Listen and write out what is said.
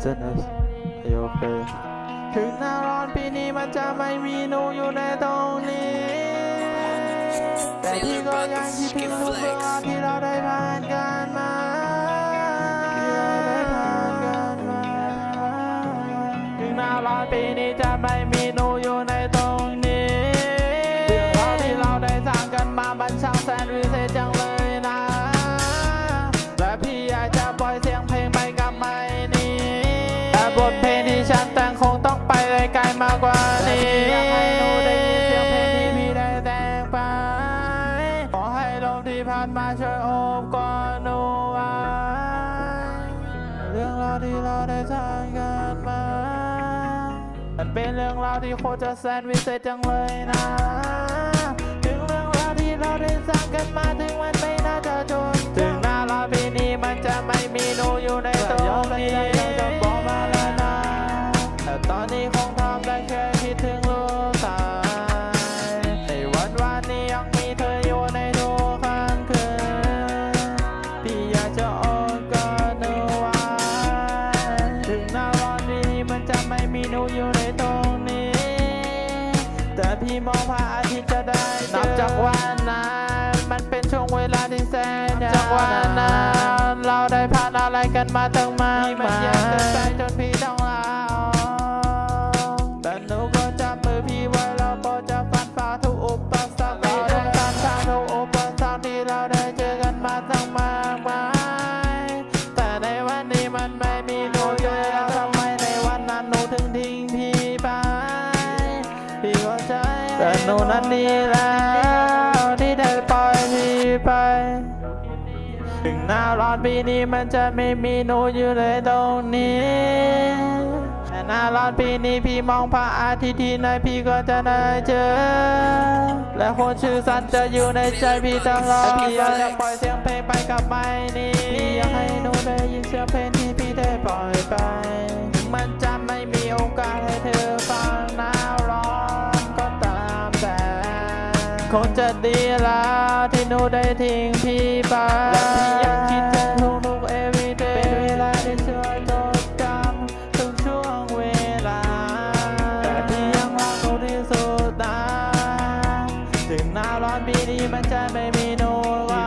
เจนสโอเคถึงหน้าร้อนปีนี้มันจะไม่มีหนูอยู่ในตรงนี้ แต่ที่ก็ยังคิดถึงทุกเวลาที่เราได้ผ่านกันมาที่เราได้ผ่านกันมาถึงหน้าร้อนปีนี้จะไม่มีหนูอยู่ในตรง ได้แต่งไปขอให้ลมที่ผ่านมาช่วยโอบกอดหนูไว้เรื่องราวที่เราได้สร้างกันมา มันเป็นเรื่องราวที่โคตรจะแสนวิเศษจังเลยนะ คงทำได้แค่คิดถึงลูกสาวในวันวันนี้ยังมีเธออยู่ในทุกค่ำคืนพี่อยากจะโอนกอดหนูไว้ถึงหน้าร้อนปีนี้มันจะไม่มีหนูอยู่ในตรงนี้ แต่พี่มองพระอาทิตย์จะได้เจอนับจากวันนั้นมันเป็นช่วงเวลาที่แสนยาวจากวันนั้นเราได้ผ่านอะไรกันมาตั้งมากมายมันแยกกันไปจนพี่ต้อง มันไม่มีหนูอยู่แล้วทำไมในวันนั้นหนูถึงทิ้งพี่ไป พี่ก็ใจแต่หนูนั้นดีแล้วที่ได้ปล่อยพี่ไปถึงหน้าร้อนปีนี้มันจะไม่มีหนูอยู่เลยตรงนี้แต่หน้าร้อนปีนี้พี่มองพระอาทิตย์ที่ไหนพี่ก็จะได้เจอ และคนชื่อสันจะอยู่ในใจพี่ตลอดพี่อยากจะปล่อยเสียงเพลงไปกับไม่นี้พี่อยากให้หนูได้ยินเสียงเพลง คงจะดีแล้วที่หนูได้ทิ้งพี่ไปและพี่ยังคิดถึงทุกทุก every day เป็นเวลาที่สวยงดงามทุกช่วงเวลา แต่พี่ยังรักหนูที่สุดนะถึงหน้าร้อนปีนี้มันจะไม่มีหนูว่า